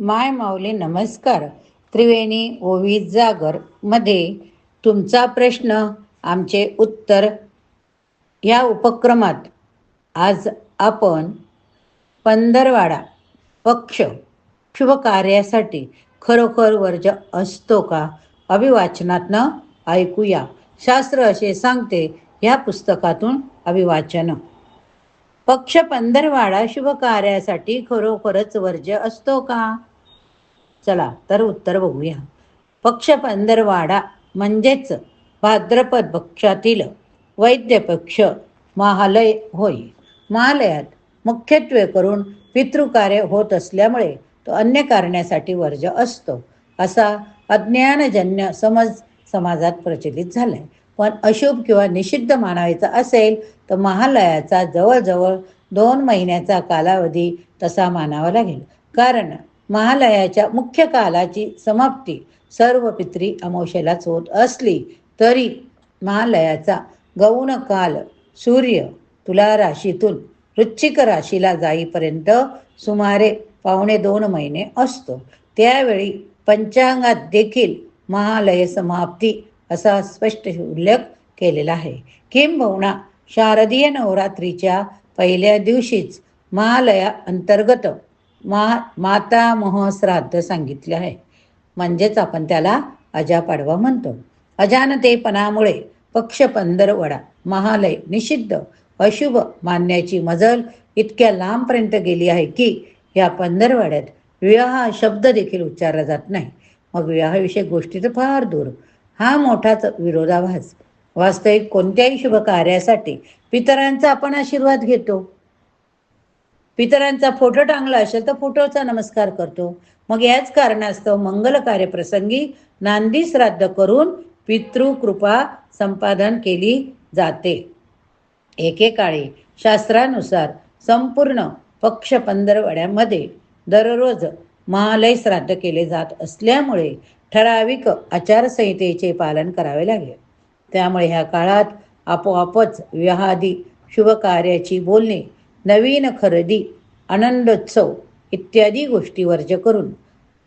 माय माऊली नमस्कार. त्रिवेणी ओवी जागरमध्ये तुमचा प्रश्न आमचे उत्तर या उपक्रमात आज आपण पंधरवाडा पक्ष शुभ कार्यासाठी खरोखर वर्ज असतो का अभिवाचनातनं ऐकूया. शास्त्र असे सांगते या पुस्तकातून अभिवाचन. पक्ष पंधरवाडा शुभ कार्यासाठी खरोखरच वर्ज असतो का? चला तर उत्तर बघूया. पक्ष पंधरवाडा म्हणजेच भाद्रपद पक्षातील वैद्य पक्ष महालय होय. महालयात मुख्यत्वे करून पितृकार्य होत असल्यामुळे तो अन्य कारण्यासाठी वर्ज असतो असा अज्ञानजन्य समज समाजात प्रचलित झालाय. पण अशुभ किंवा निषिद्ध मानायचा असेल तर महालयाचा जवळजवळ दोन महिन्याचा कालावधी तसा मानावा लागेल. कारण महालयाच्या मुख्य कालाची समाप्ती सर्व पित्री अमावशेलाच होत असली तरी महालयाचा गौण काल सूर्य तुला राशीतून वृश्चिक राशीला जाईपर्यंत सुमारे पावणे दोन महिने असतो. त्यावेळी पंचांगात देखील महालय समाप्ती असा स्पष्ट उल्लेख केलेला आहे. किंबहुना शारदीय नवरात्रीच्या पहिल्या दिवशीच महालया अंतर्गत मा माता मह श्राद्ध सांगितले आहे. म्हणजेच आपण त्याला अजापाडवा म्हणतो. अजानतेपणामुळे पक्ष पंधरवडा महालय निषिद्ध अशुभ मानण्याची मजल इतक्या लांबपर्यंत गेली आहे की या पंधरवाड्यात विवाह हा शब्द देखील उच्चारला जात नाही. मग विवाहाविषयक गोष्टी तर फार दूर. हा मोठाच विरोधाभास. वास्तविक कोणत्याही शुभ कार्यासाठी पितरांचा आपण आशीर्वाद घेतो. पितरांचा फोटो टांगला असेल तर फोटोचा नमस्कार करतो. मग याच कारणास्तव मंगल कार्यप्रसंगी नांदी श्राद्ध करून पितृकृपा संपादन केली जाते. एकेकाळी शास्त्रानुसार संपूर्ण पक्ष पंधरवड्यामध्ये दररोज महालय श्राद्ध केले जात असल्यामुळे ठराविक आचारसंहितेचे पालन करावे लागले. त्यामुळे ह्या काळात आपोआपच विवाहादी शुभकार्याची बोलणे नवीन खरेदी आनंदोत्सव इत्यादी गोष्टी वर्ज करून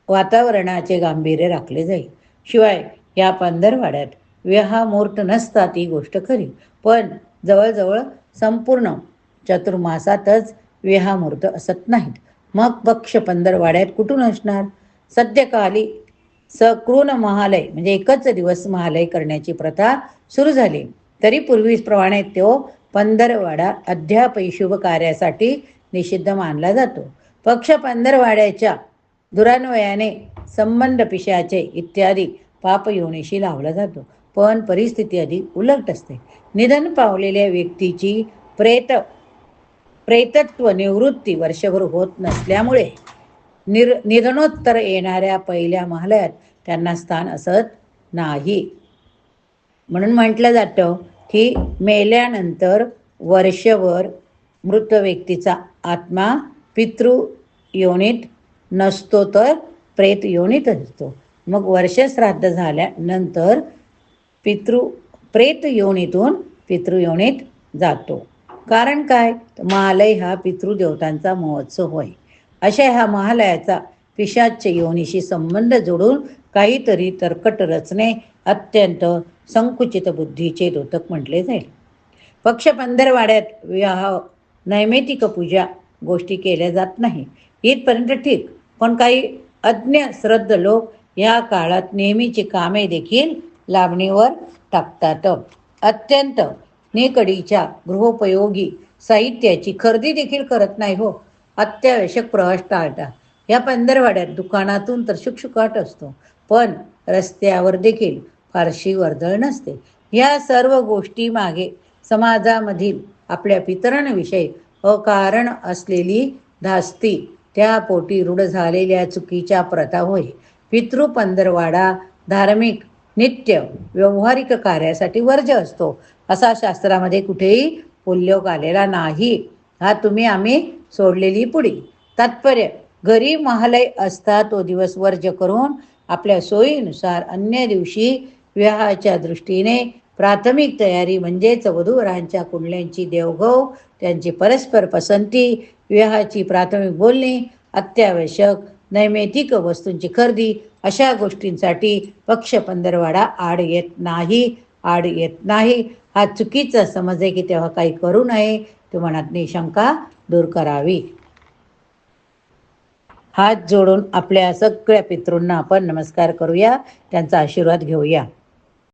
वातावरणाचे गांभीर्य राखले जाईल शिवाय या पंधरवाड्यात विहामूर्त नसतात ही गोष्ट खरी पण जवळजवळ संपूर्ण चतुर्मासातच विहामूर्त असत नाहीत. मग पक्ष पंधरवाड्यात कुठून असणार? सद्यकाली सकृण महालय म्हणजे एकच दिवस महालय करण्याची प्रथा सुरू झाली. तरी पूर्वीप्रमाणे तो पंधरवाडा अद्याप शुभ कार्यासाठी निषिद्ध मानला जातो. पक्ष पंधरवाड्याच्या दुरान्वयाने संबंध पिशाचे इत्यादी पापयोनीशी लावला जातो. पण परिस्थिती अधिक उलट असते. निधन पावलेल्या व्यक्तीची प्रेत प्रेतत्व निवृत्ती वर्षभर होत नसल्यामुळे निर निधनोत्तर येणाऱ्या पहिल्या महालयात त्यांना स्थान असत नाही. म्हणून म्हटलं जातं की मेल्यानंतर वर्षभर मृत व्यक्तीचा आत्मा पितृ योनीत नसतो तर प्रेत योनीत असतो. मग वर्ष श्राद्ध झाल्यानंतर पितृ प्रेत योनीतून पितृयोनीत जातो. कारण काय? महालय हा पितृदेवतांचा महोत्सव होय. अशा ह्या महालयाचा पिशाच्य योनीशी संबंध जोडून काहीतरी तरकट रचणे अत्यंत संकुचित बुद्धीचे दोतक म्हटले जाईल. पक्ष पंधरवाड्यात विवाह नैमितिक पूजा गोष्टी केल्या जात नाही. इथपर्यंत ठीक. पण काही अज्ञ श्रद्ध लोक या काळात नेहमीची कामे देखील लाभणीवर टाकतात. अत्यंत निकडीच्या गृहोपयोगी साहित्याची खरेदी देखील करत नाही हो. अत्यावश्यक प्रवास टाळता. या पंधरवाड्यात दुकानातून तर शुकशुकाट असतो. पण रस्त्यावर देखील फारशी वर्दळ नसते. या सर्व गोष्टी मागे समाजामधील आपल्या पितरांविषयी अकारण असलेली धास्ती. त्या पोटी रूढ झालेल्या चुकीच्या प्रथा होय पितृ पंधरवाडा धार्मिक नित्य व्यावहारिक कार्यासाठी वर्ज असतो. असा शास्त्रामध्ये कुठेही उल्लेख आलेला नाही. हा तुम्ही आम्ही सोडलेली पुढी. तात्पर्य घरी महालय असता तो दिवस वर्ज करून आपल्या सोयीनुसार अन्य दिवशी विवाहाच्या दृष्टीने प्राथमिक तयारी म्हणजेच वधूवरांच्या कुंडल्यांची देवघव त्यांची परस्पर पसंती विवाहाची प्राथमिक बोलणी अत्यावश्यक नैमितिक वस्तूंची खरेदी अशा गोष्टींसाठी पक्ष पंधरवाडा आड येत नाही आड येत नाही. हा चुकीचा समज आहे की तेव्हा काही करू नये ते मनातली शंका दूर करावी. हात जोडून आपल्या सगळ्या पितृंना आपण नमस्कार करूया त्यांचा आशीर्वाद घेऊया.